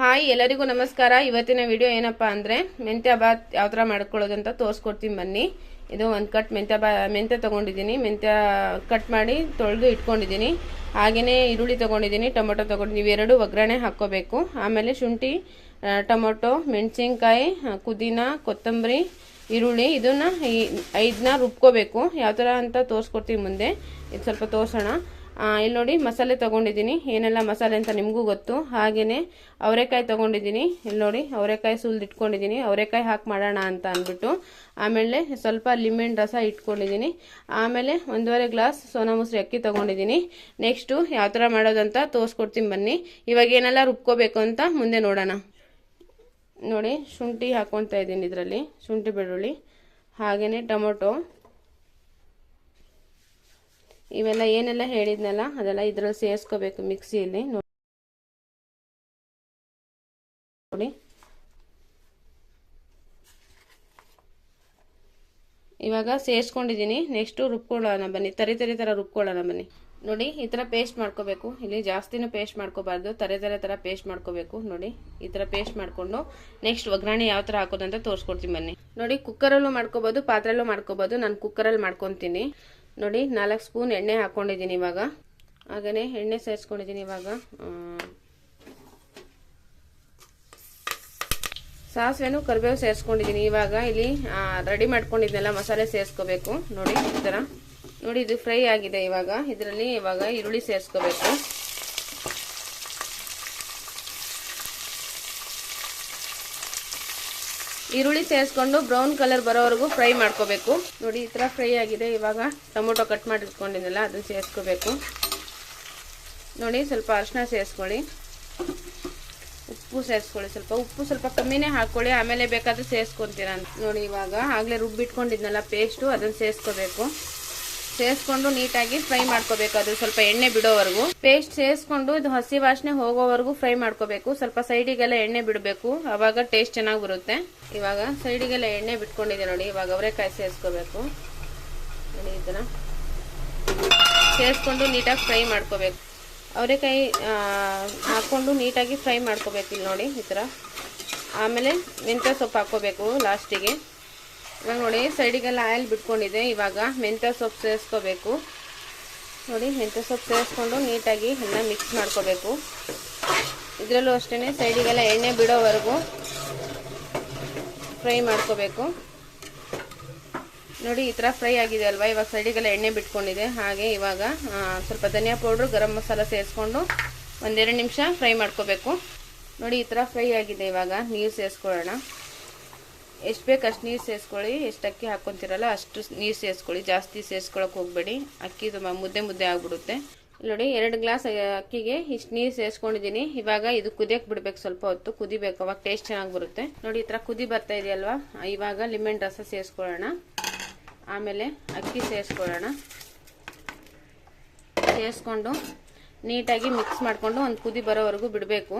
Hi, ಎಲ್ಲರಿಗೂ ನಮಸ್ಕಾರ. ಇವತ್ತಿನ ವಿಡಿಯೋ ಏನಪ್ಪಾ ಅಂದ್ರೆ ಮೆಂತ್ಯ ಬಾತ್ ಯಾವ ಥರ ಮಾಡ್ಕೊಳ್ಳೋದು ಅಂತ ತೋರಿಸ್ಕೊಡ್ತೀನಿ ಬನ್ನಿ. ಇದು ಒಂದು ಕಟ್ ಮೆಂತ್ಯ ಬಾ, ಮೆಂತ್ಯ ತೊಗೊಂಡಿದ್ದೀನಿ. ಮೆಂತ್ಯ ಕಟ್ ಮಾಡಿ ತೊಳೆದು ಇಟ್ಕೊಂಡಿದ್ದೀನಿ. ಹಾಗೆಯೇ ಈರುಳ್ಳಿ ತೊಗೊಂಡಿದ್ದೀನಿ, ಟೊಮೊಟೊ ತೊಗೊಂಡಿದ್ದೀನಿ. ಇವೆರಡು ಒಗ್ಗರಣೆ ಹಾಕೋಬೇಕು ಆಮೇಲೆ ಶುಂಠಿ ಟೊಮೊಟೊ, ಮೆಣಸಿನ್ಕಾಯಿ ಕುದಿನ ಕೊತ್ತಂಬರಿ, ಈರುಳ್ಳಿ, ಇದನ್ನ ಐದನ್ನ ರುಬ್ಕೋಬೇಕು. ಯಾವ ಥರ ಅಂತ ತೋರಿಸ್ಕೊಡ್ತೀನಿ ಮುಂದೆ. ಇದು ಸ್ವಲ್ಪ ತೋರಿಸೋಣ. ಇಲ್ಲಿ ನೋಡಿ ಮಸಾಲೆ ತೊಗೊಂಡಿದ್ದೀನಿ. ಏನೆಲ್ಲ ಮಸಾಲೆ ಅಂತ ನಿಮಗೂ ಗೊತ್ತು. ಹಾಗೆಯೇ ಅವರೆಕಾಯಿ ತೊಗೊಂಡಿದ್ದೀನಿ. ಇಲ್ಲಿ ನೋಡಿ ಅವರೆಕಾಯಿ ಸುಲ್ದು ಇಟ್ಕೊಂಡಿದ್ದೀನಿ. ಅವರೆಕಾಯಿ ಹಾಕಿ ಮಾಡೋಣ ಅಂತ ಅಂದ್ಬಿಟ್ಟು. ಆಮೇಲೆ ಸ್ವಲ್ಪ ಲಿಂಬೆಹಣ್ಣು ರಸ ಇಟ್ಕೊಂಡಿದ್ದೀನಿ. ಆಮೇಲೆ ಒಂದೂವರೆ ಗ್ಲಾಸ್ ಸೋನಾ ಮೊಸರು ಅಕ್ಕಿ ತೊಗೊಂಡಿದ್ದೀನಿ. ನೆಕ್ಸ್ಟು ಯಾವ ಥರ ಮಾಡೋದಂತ ತೋರಿಸ್ಕೊಡ್ತೀನಿ ಬನ್ನಿ. ಇವಾಗ ಏನೆಲ್ಲ ರುಬ್ಕೋಬೇಕು ಅಂತ ಮುಂದೆ ನೋಡೋಣ. ನೋಡಿ ಶುಂಠಿ ಹಾಕ್ಕೊತಾ ಇದ್ದೀನಿ ಇದರಲ್ಲಿ. ಶುಂಠಿ ಬೆಳ್ಳುಳ್ಳಿ. ಹಾಗೆಯೇ ಟೊಮೊಟೊ. ಇವೆಲ್ಲ ಏನೆಲ್ಲ ಹೇಳಿದ್ನಲ್ಲ, ಅದೆಲ್ಲ ಇದರಲ್ಲಿ ಸೇರಿಸ್ಕೋಬೇಕು ಮಿಕ್ಸಿಯಲ್ಲಿ. ನೋಡಿ. ಇವಾಗ ಸೇರಿಸ್ಕೊಂಡಿದ್ದೀನಿ. ನೆಕ್ಸ್ಟು ರುಬ್ಕೊಳ್ಳೋಣ ಬನ್ನಿ. ತರಿ ತರಿ ಥರ ರುಬ್ಕೊಳ್ಳೋಣ ಬನ್ನಿ. ನೋಡಿ, ಈ ಥರ ಪೇಸ್ಟ್ ಮಾಡ್ಕೋಬೇಕು. ಇಲ್ಲಿ ಜಾಸ್ತಿನೂ ಪೇಸ್ಟ್ ಮಾಡ್ಕೋಬಾರ್ದು. ತರೆ ತರೆ ಥರ ಪೇಸ್ಟ್ ಮಾಡ್ಕೋಬೇಕು. ನೋಡಿ, ಈ ಥರ ಪೇಸ್ಟ್ ಮಾಡಿಕೊಂಡು ನೆಕ್ಸ್ಟ್ ಒಗ್ಗರಣೆ ಯಾವ ಥರ ಹಾಕೋದಂತ ತೋರಿಸ್ಕೊಡ್ತೀನಿ ಬನ್ನಿ. ನೋಡಿ ಕುಕ್ಕರಲ್ಲೂ ಮಾಡ್ಕೋಬೋದು ಪಾತ್ರೆಲ್ಲೂ ಮಾಡ್ಕೋಬೋದು. ನಾನು ಕುಕ್ಕರಲ್ಲಿ ಮಾಡ್ಕೊತೀನಿ. ನೋಡಿ, ನಾಲ್ಕು ಸ್ಪೂನ್ ಎಣ್ಣೆ ಹಾಕ್ಕೊಂಡಿದ್ದೀನಿ ಇವಾಗ. ಹಾಗೆಯೇ ಎಣ್ಣೆ ಸೇರಿಸ್ಕೊಂಡಿದ್ದೀನಿ ಇವಾಗ. ಸಾಸಿವೆನು ಕರಿಬೇವು ಸೇರಿಸ್ಕೊಂಡಿದ್ದೀನಿ ಇವಾಗ. ಇಲ್ಲಿ ರೆಡಿ ಮಾಡ್ಕೊಂಡಿದ್ನೆಲ್ಲ ಮಸಾಲೆ ಸೇರಿಸ್ಕೋಬೇಕು. ನೋಡಿ, ಈ ಥರ ನೋಡಿ, ಇದು ಫ್ರೈ ಆಗಿದೆ ಇವಾಗ. ಇದರಲ್ಲಿ ಇವಾಗ ಈರುಳ್ಳಿ ಸೇರಿಸ್ಕೋಬೇಕು. ಈರುಳ್ಳಿ ಸೇರಿಸ್ಕೊಂಡು ಬ್ರೌನ್ ಕಲರ್ ಬರೋವರೆಗೂ ಫ್ರೈ ಮಾಡ್ಕೋಬೇಕು. ನೋಡಿ, ಈ ಥರ ಫ್ರೈ ಆಗಿದೆ. ಇವಾಗ ಟೊಮೊಟೊ ಕಟ್ ಮಾಡಿ ಇಟ್ಕೊಂಡಿದ್ದೆಲ್ಲ ಅದನ್ನು ಸೇರಿಸ್ಕೋಬೇಕು. ನೋಡಿ, ಸ್ವಲ್ಪ ಅರಿಶಿನ ಸೇರಿಸ್ಕೊಳ್ಳಿ. ಉಪ್ಪು ಸೇರಿಸ್ಕೊಳ್ಳಿ ಸ್ವಲ್ಪ. ಉಪ್ಪು ಸ್ವಲ್ಪ ಕಮ್ಮಿನೇ ಹಾಕ್ಕೊಳ್ಳಿ. ಆಮೇಲೆ ಬೇಕಾದ್ರೆ ಸೇರಿಸ್ಕೊತೀರ ನೋಡಿ, ಇವಾಗ ಆಗಲೇ ರುಬ್ಬಿಟ್ಕೊಂಡಿದ್ನಲ್ಲ ಪೇಸ್ಟು ಅದನ್ನು ಸೇರಿಸ್ಕೋಬೇಕು. ಸೇರಿಸ್ಕೊಂಡು ನೀಟಾಗಿ ಫ್ರೈ ಮಾಡ್ಕೋಬೇಕು. ಅದು ಸ್ವಲ್ಪ ಎಣ್ಣೆ ಬಿಡೋವರೆಗೂ. ಪೇಸ್ಟ್ ಸೇರಿಸ್ಕೊಂಡು ಇದು ಹಸಿ ವಾಸನೆ ಹೋಗೋವರೆಗೂ ಫ್ರೈ ಮಾಡ್ಕೋಬೇಕು. ಸ್ವಲ್ಪ ಸೈಡಿಗೆಲ್ಲ ಎಣ್ಣೆ ಬಿಡಬೇಕು. ಅವಾಗ ಟೇಸ್ಟ್ ಚೆನ್ನಾಗಿ ಬರುತ್ತೆ. ಇವಾಗ ಸೈಡಿಗೆಲ್ಲ ಎಣ್ಣೆ ಬಿಟ್ಕೊಂಡಿದೆ ನೋಡಿ. ಇವಾಗ ಅವರೆಕಾಯಿ ಸೇರಿಸ್ಕೋಬೇಕು ನೋಡಿ ಈ ಥರ ಸೇರಿಸ್ಕೊಂಡು ನೀಟಾಗಿ ಫ್ರೈ ಮಾಡ್ಕೋಬೇಕು. ಅವರೆಕಾಯಿ ಹಾಕ್ಕೊಂಡು ನೀಟಾಗಿ ಫ್ರೈ ಮಾಡ್ಕೋಬೇಕು ಇಲ್ಲಿ ನೋಡಿ ಈ ಥರ ಆಮೇಲೆ ಮೆಂತ್ಯ ಸೊಪ್ಪು ಹಾಕ್ಕೋಬೇಕು ಲಾಸ್ಟಿಗೆ. ಇವಾಗ ನೋಡಿ, ಸೈಡಿಗೆಲ್ಲ ಆಯಿಲ್ ಬಿಟ್ಕೊಂಡಿದೆ. ಇವಾಗ ಮೆಂತ್ಯ ಸೊಪ್ಪು ಸೇರಿಸ್ಕೋಬೇಕು. ನೋಡಿ, ಮೆಂತ್ಯ ಸೊಪ್ಪು ಸೇರಿಸ್ಕೊಂಡು ನೀಟಾಗಿ ಎಲ್ಲ ಮಿಕ್ಸ್ ಮಾಡ್ಕೋಬೇಕು. ಇದರಲ್ಲೂ ಅಷ್ಟೇ ಸೈಡಿಗೆಲ್ಲ ಎಣ್ಣೆ ಬಿಡೋವರೆಗೂ ಫ್ರೈ ಮಾಡ್ಕೋಬೇಕು. ನೋಡಿ, ಈ ಥರ ಫ್ರೈ ಆಗಿದೆ ಅಲ್ವಾ? ಇವಾಗ ಸೈಡಿಗೆಲ್ಲ ಎಣ್ಣೆ ಬಿಟ್ಕೊಂಡಿದೆ. ಹಾಗೆ ಇವಾಗ ಸ್ವಲ್ಪ ಧನಿಯಾ ಪೌಡ್ರು, ಗರಂ ಮಸಾಲ ಸೇರಿಸ್ಕೊಂಡು ಒಂದೆರಡು ನಿಮಿಷ ಫ್ರೈ ಮಾಡ್ಕೋಬೇಕು. ನೋಡಿ, ಈ ಥರ ಫ್ರೈ ಆಗಿದೆ ಇವಾಗ. ನೀರು ಸೇರಿಸ್ಕೊಳ್ಳೋಣ. ಎಷ್ಟು ಬೇಕು ಅಷ್ಟು ನೀರು ಸೇರಿಸ್ಕೊಳ್ಳಿ, ಎಷ್ಟು ಅಕ್ಕಿ ಹಾಕ್ಕೊತಿರಲ್ಲ ಅಷ್ಟು ನೀರು ಸೇರಿಸ್ಕೊಳ್ಳಿ, ಜಾಸ್ತಿ ಸೇರಿಸ್ಕೊಳಕ್ಕೆ ಹೋಗಬೇಡಿ. ಅಕ್ಕಿ ತುಂಬ ಮುದ್ದೆ ಮುದ್ದೆ ಆಗಿಬಿಡುತ್ತೆ. ನೋಡಿ, ಎರಡು ಗ್ಲಾಸ್ ಅಕ್ಕಿಗೆ ಇಷ್ಟು ನೀರು ಸೇರಿಸ್ಕೊಂಡಿದ್ದೀನಿ. ಇವಾಗ ಇದು ಕುದಿಯಕ್ಕೆ ಬಿಡ್ಬೇಕು ಸ್ವಲ್ಪ ಹೊತ್ತು, ಕುದಿಬೇಕು, ಅವಾಗ ಟೇಸ್ಟ್ ಚೆನ್ನಾಗಿ ಬರುತ್ತೆ. ನೋಡಿ, ಈ ಥರ ಕುದಿ ಬರ್ತಾ ಇದೆಯಲ್ವಾ? ಇವಾಗ ಲಿಮೆನ್ ರಸ ಸೇರಿಸ್ಕೊಳ್ಳೋಣ. ಆಮೇಲೆ ಅಕ್ಕಿ ಸೇರಿಸ್ಕೊಳ್ಳೋಣ. ಸೇರಿಸ್ಕೊಂಡು ನೀಟಾಗಿ ಮಿಕ್ಸ್ ಮಾಡಿಕೊಂಡು ಒಂದು ಕುದಿ ಬರೋವರೆಗೂ ಬಿಡಬೇಕು.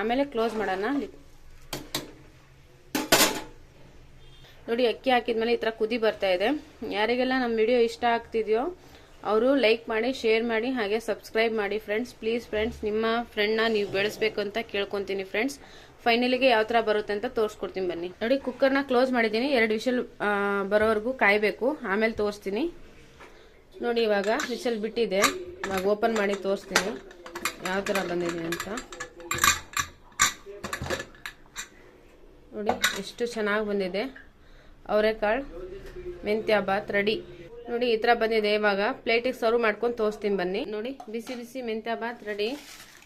ಆಮೇಲೆ ಕ್ಲೋಸ್ ಮಾಡೋಣ. ನೋಡಿ, ಅಕ್ಕಿ ಹಾಕಿದ್ಮೇಲೆ ಈ ಥರ ಕುದಿ ಬರ್ತಾ ಇದೆ. ಯಾರಿಗೆಲ್ಲ ನಮ್ಮ ವಿಡಿಯೋ ಇಷ್ಟ ಆಗ್ತಿದೆಯೋ, ಅವರು ಲೈಕ್ ಮಾಡಿ ಶೇರ್ ಮಾಡಿ, ಹಾಗೆ ಸಬ್ಸ್ಕ್ರೈಬ್ ಮಾಡಿ ಫ್ರೆಂಡ್ಸ್ ಪ್ಲೀಸ್ ಫ್ರೆಂಡ್ಸ್ ನಿಮ್ಮ ಫ್ರೆಂಡ್ನ ನೀವು ಬೆಳೆಸ್ಬೇಕು ಅಂತ ಕೇಳ್ಕೊತೀನಿ ಫ್ರೆಂಡ್ಸ್ ಫೈನಲಿಗೆ ಯಾವ ಥರ ಬರುತ್ತೆ ಅಂತ ತೋರಿಸ್ಕೊಡ್ತೀನಿ ಬನ್ನಿ. ನೋಡಿ ಕುಕ್ಕರ್ನ ಕ್ಲೋಸ್ ಮಾಡಿದ್ದೀನಿ. ಎರಡು ವಿಷಲ್ ಬರೋವರೆಗೂ ಕಾಯಬೇಕು. ಆಮೇಲೆ ತೋರಿಸ್ತೀನಿ. ನೋಡಿ, ಇವಾಗ ವಿಷಲ್ ಬಿಟ್ಟಿದೆ. ಇವಾಗ ಓಪನ್ ಮಾಡಿ ತೋರಿಸ್ತೀನಿ. ಯಾವ ಥರ ಬಂದಿದೆ ಅಂತ. ನೋಡಿ, ಎಷ್ಟು ಚೆನ್ನಾಗಿ ಬಂದಿದೆ. ಅವರೆಕಾಳು ಮೆಂತ್ಯ ಬಾತ್ ರೆಡಿ. ನೋಡಿ, ಈ ಥರ ಬಂದಿದೆ. ಇವಾಗ ಪ್ಲೇಟಿಗೆ ಸರ್ವ್ ಮಾಡ್ಕೊಂಡು ತೋರಿಸ್ತೀನಿ ಬನ್ನಿ. ನೋಡಿ, ಬಿಸಿ ಬಿಸಿ ಮೆಂತ್ಯ ಬಾತ್ ರೆಡಿ.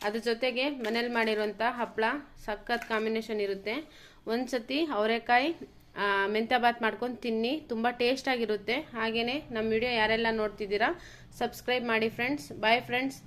ಅದ್ರ ಜೊತೆಗೆ ಮನೇಲಿ ಮಾಡಿರುವಂಥ ಹಪ್ಪಳ ಸಖತ್ ಕಾಂಬಿನೇಷನ್ ಇರುತ್ತೆ. ಒಂದು ಸತಿ ಅವರೆಕಾಯಿ ಮೆಂತ್ಯ ಬಾತ್ ಮಾಡ್ಕೊಂಡು ತಿನ್ನಿ. ತುಂಬ ಟೇಸ್ಟ್ ಆಗಿರುತ್ತೆ. ಹಾಗೆಯೇ ನಮ್ಮ ವಿಡಿಯೋ ಯಾರೆಲ್ಲ ನೋಡ್ತಿದ್ದೀರಾ ಸಬ್ಸ್ಕ್ರೈಬ್ ಮಾಡಿ ಫ್ರೆಂಡ್ಸ್ ಬಾಯ್ ಫ್ರೆಂಡ್ಸ್